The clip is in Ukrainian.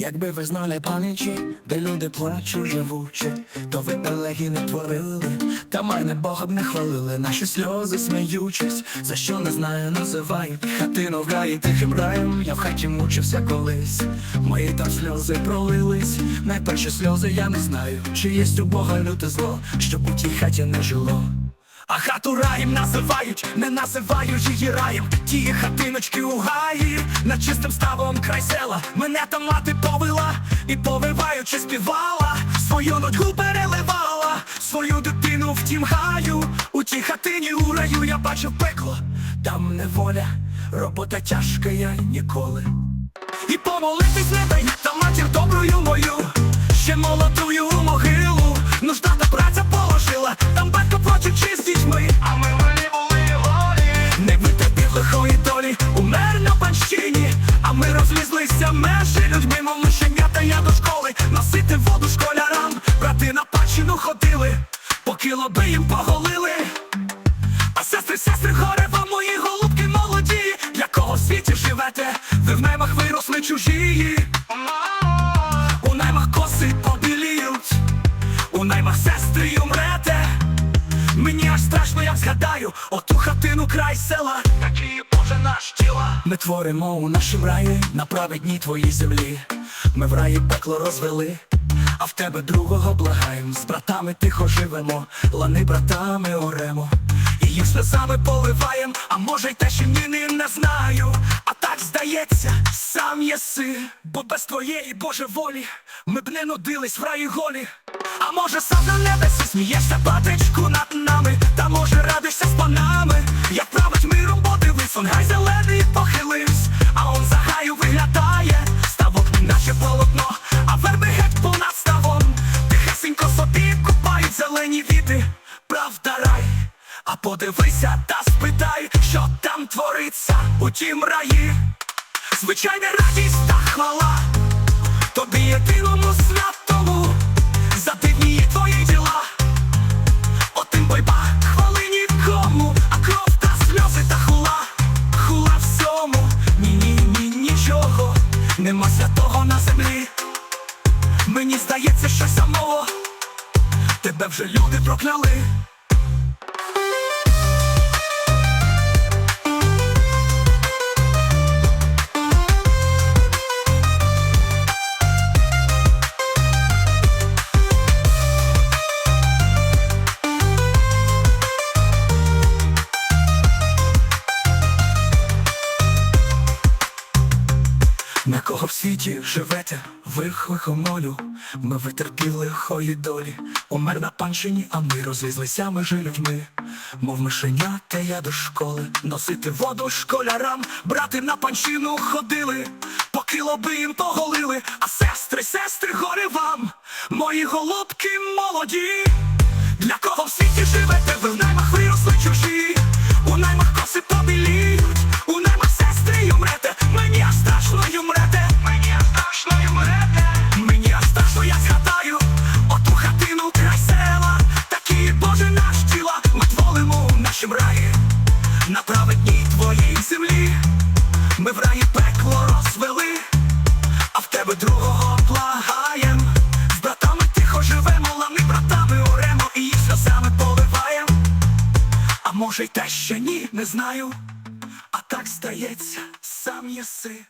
Якби ви знали пам'яті, де люди плачуть живучи, то ви елегії не творили, та мене Бога б не хвалили, наші сльози сміючись, за що не знаю, називають хатину в гаї тихим раєм, я в хаті мучився колись, мої там сльози пролились, найперші сльози я не знаю, чи є у Бога люте зло, щоб у тій хаті не жило. А хату раєм називають, не називають її раєм. Тії хатиночки у гаї, над чистим ставом край села. Мене там мати повела і повиваючи співала. Свою нудьгу переливала, свою дитину в тім гаю. У тій хатині у раю я бачив пекло, там неволя, робота тяжка я ніколи. І помолитись не дай, межі людьми, мов мишенята я до школи, носити воду школярам, брати на панщину ходили, поки лоби їм поголили. А сестри, сестри, горе вам мої голубки молоді, для кого в світі живете, ви в наймах виросли чужі. У наймах коси побіліють, у наймах сестри й умрете. Мені аж страшно, як згадаю, оту хатину край села, наш тіла. Ми творимо у нашім раї на праведній твоїй землі. Ми в раї пекло розвели, а в тебе другого благаєм. З братами тихо живемо, лани братами оремо. І їх сльозами поливаєм, а може й те, що ним не знаю. А так здається, сам єси, бо без твоєї Боже волі ми б не нудились в раї голі. А може сам на небесі смієшся, батечку над нами, та може радишся подивися та спитай, що там твориться у тім раї. Звичайна радість та хвала, тобі єдиному святому, за дивні твої діла. Отим бойба хвали нікому, а кров та сльози та хула, хула всьому, ні, ні, ні, нічого, нема святого на землі. Мені здається, що самого тебе вже люди прокляли. Світі живете, ви лихомолю, ми витерпіли лихої долі, умер на панщині, а ми розлізлися межі людьми, мов мишеня, та я до школи, носити воду школярам, брати на панщину ходили, поки лоби їм поголили, а сестри, сестри, горе вам, мої голубки молоді, ми в раї пекло розвели, а в тебе другого благаєм, з братами тихо живемо, лани братами оремо і їх сльозами поливаєм. А може й те, що ні, не знаю, а так стається, сам єси.